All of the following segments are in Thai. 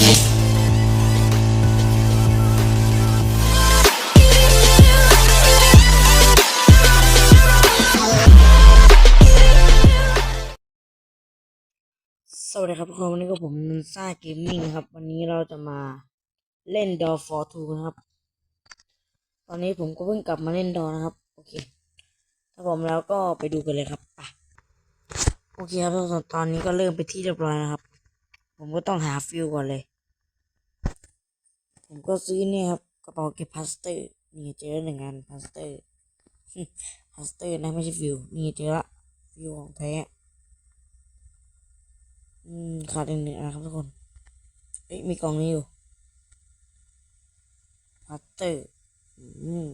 สวัสดีครับทุกคนวันนี้ก็ผมนันซ่าเกมมิ่งนะครับ วันนี้เราจะมาเล่นดอฟอร์ทูนะครับ ตอนนี้ผมก็เพิ่งกลับมาเล่นดอนะครับ โอเค ถ้าผมแล้วก็ไปดูกันเลยครับไปโอเคครับตอนนี้ก็เริ่มไปที่เรียบร้อยนะครับ ผมก็ต้องหาฟิลก่อนเลย ผมก็ซื้อเนี่ยครับกระเป๋าเก็บพลาสเตอร์นี่เจอหนึ่งงานพลาสเตอร์พลาสเตอร์นะไม่ใช่ฟิลนี่เจอละฟิลของแท้อืมขาดอีกหนึ่งอันครับทุกคนเอ้ยมีกล่องนี้อยู่พลาสเตอร์อืม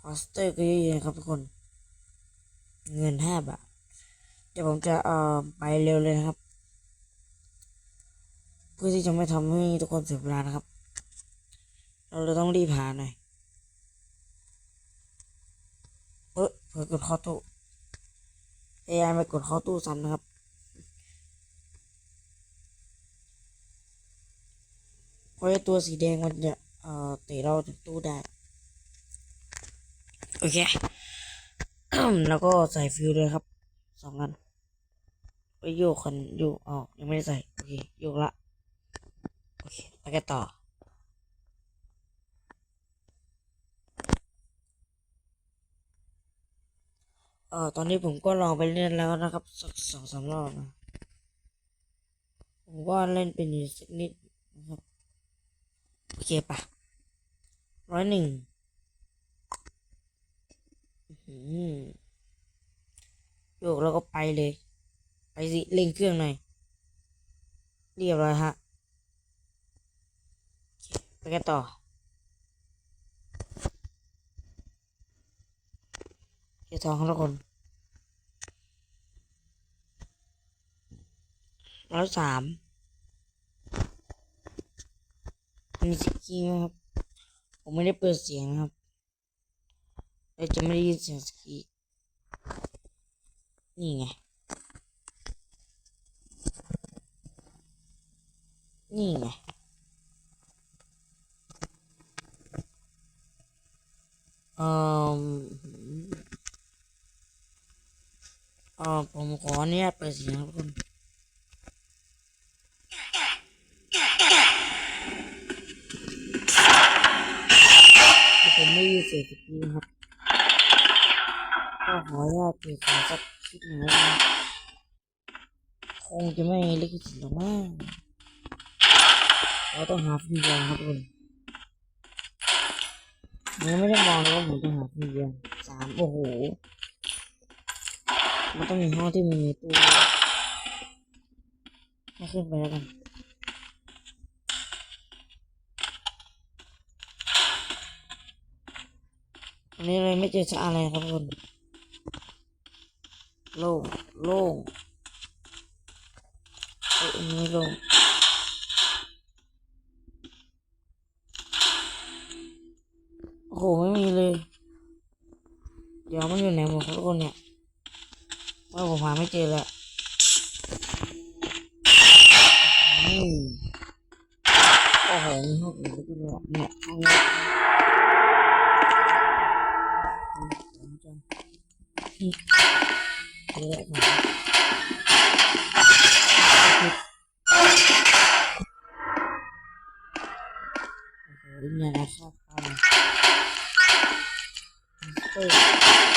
พลาสเตอร์ก็เยอะๆนะครับทุกคน เงินห้าบาท เดี๋ยวผมจะเอ่อไปเร็วเลยนะครับ พื่อที่จะไม่ทำให้ทุกคนเสียเวลานะครับ เราเลยต้องรีบหาหน่อยเออเผื่อกดเข้าตู้พยายามไปกดเข้าตู้ซ้ำนะครับ เพราะตัวสีแดงมันจะเอ่อเตะเราจากตู้ได้ โอเค แล้วก็ใส่ฟิวเลยครับสองอันไปโยกคันโยกออกยังไม่ได้ใส่ โอเค โยกละ กันต่อ เออตอนนี้ผมก็ลองไปเล่นแล้วนะครับสักสองสามรอบนะผมว่าเล่นเป็นอยู่สักนิดนะครับโอเคปะร้อยหนึ่งโยกแล้วก็ไปเลย ไปสิเร่งเครื่องหน่อย เรียบร้อยฮะ ไปกันต่อ เกียร์ทองทุกคนร้อยสามมีสกีไหมครับ ผมไม่ได้เปิดเสียงนะครับเราจะไม่ได้ยินเสียงสกีนี่ไง นี่ไง เอ่อเออผมขออนุญาตเปิดเสียงครับทุกคนผมไม่ยินเสียงสกีนะครับก็ขออนุญาตเปิดเสียงสักคลิปหนึ่งคงจะไม่ลิขสิทธิ์หรอกมั้งเราต้องหาฟิล์มยางครับทุกคน ยังไม่ได้มองเลยว่าผมจะหาฟิล์มยางสามโอ้โห มันต้องมีห้องที่มีตู้ไม่ขึ้นไปแล้วกันอันนี้เลยไม่เจอจะอะไรครับทุกคนโล่งโล่งเอ้ยอันนี้โล่งาผมหาไม่เจอแล้วอืมโอ้โหมีห้องอื่นด้วยเนี่ยห้องนี้ผมจะพี่เยอะหน่อยโอ้โหเนี่ยนะครับตามเปิด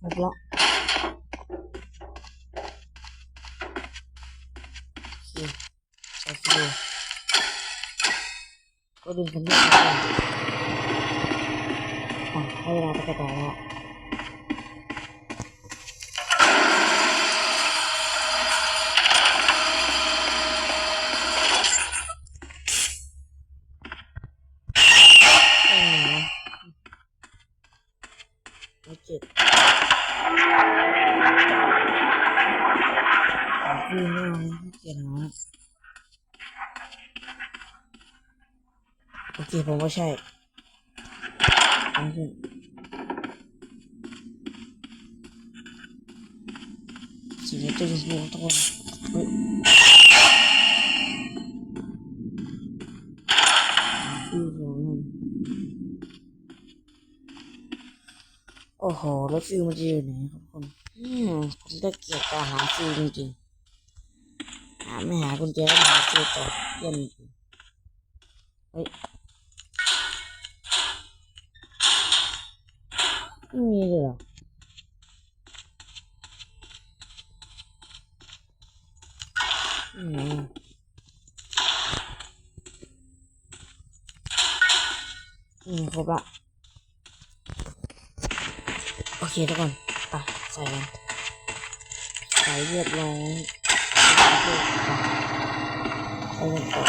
หมดละโอเค ใส่ฟิวก็ดึงคันนี้ออกก่อนอะให้เวลาไปกระจายแล้ว เออไม่เจ็บขอคืนไม่เอานะไม่เกลียดหรอก โอ เคผมว่าใช่อันนี้สีนี้ตัวชมพูทุกคนเฮ้ยโอ้โหแล้วฟิวมันจะอยู่ไหนครับคนอืมผมจะเกียดการหาฟิวจริงๆหาไม่หากุญแจแล้วหาฟิวต่อเยี่ยมจริงเฮ้ย ไม่มีเลยหรออืมอืมครบละโอเคทุกคนไปใส่กันใส่เรียบร้อยไปกันต่อ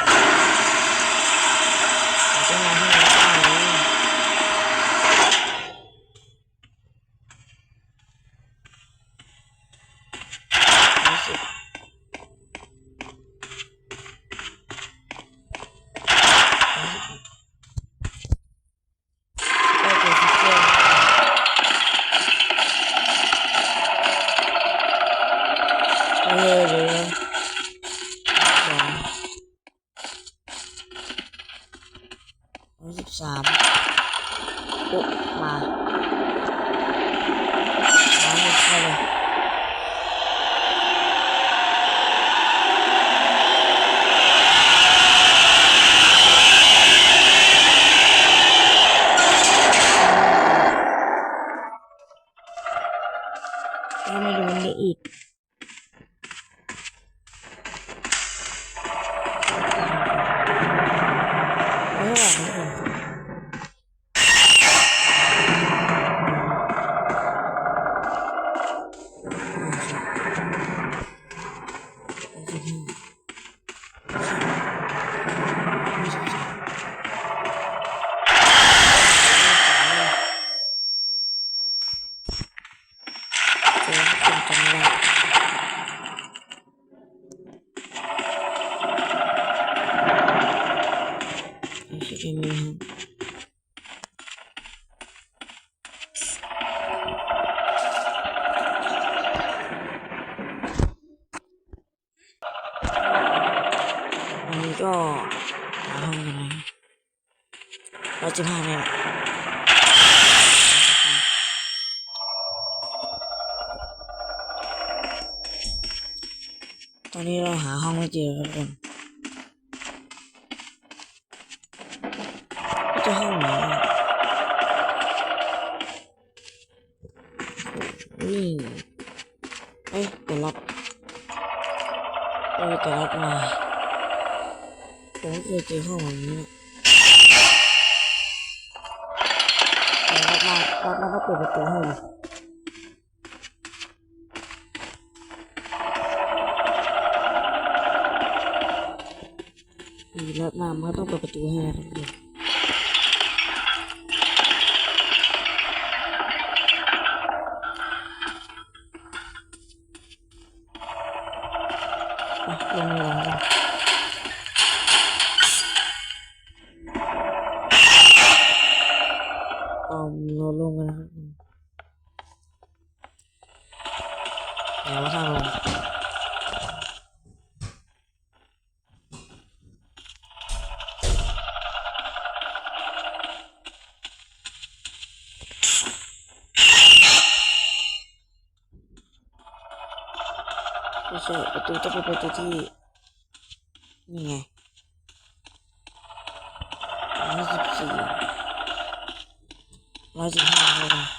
ก็หาห้องกันนะเราจะพาไปตอนนี้เราหาห้องไม่เจอครับทุกคนจะห้องไหนเอ้ยเดี๋ยวรับเออแต่รับมาผมก็ เคยเจอห้องแบบนี้นะแต่รับมารับมาก็เปิดประตูให้เลยมีรถมามันก็ต้องเปิดประตูให้นะครับ เดี๋ยวว่าทางลงไ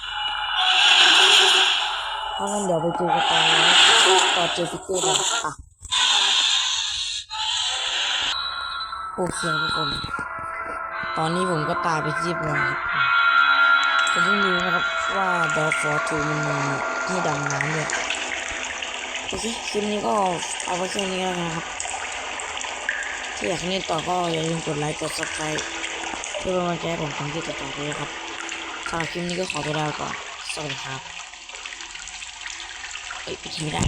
ไปเจอกันตอนนี้ตอนเจอฟิกเกอร์นะอะโอเคทุกคน ตอนนี้ผมก็ตายไปเรียบร้อยครับผมเพิ่งรู้นะครับว่าดอฟอร์ทูมันมีให้ดำน้ำด้วยโอเคคลิปนี้ก็เอาไว้แค่นี้แล้วนะครับถ้าอยากเล่นต่อก็อย่าลืมกดไลค์กด subscribe เพื่อเป็นกำลังใจผมทำคลิปต่อไปด้วยครับสำหรับคลิปนี้ก็ขอไปลาก่อนสวัสดีครับ เอ้ยไปกินไม่ได้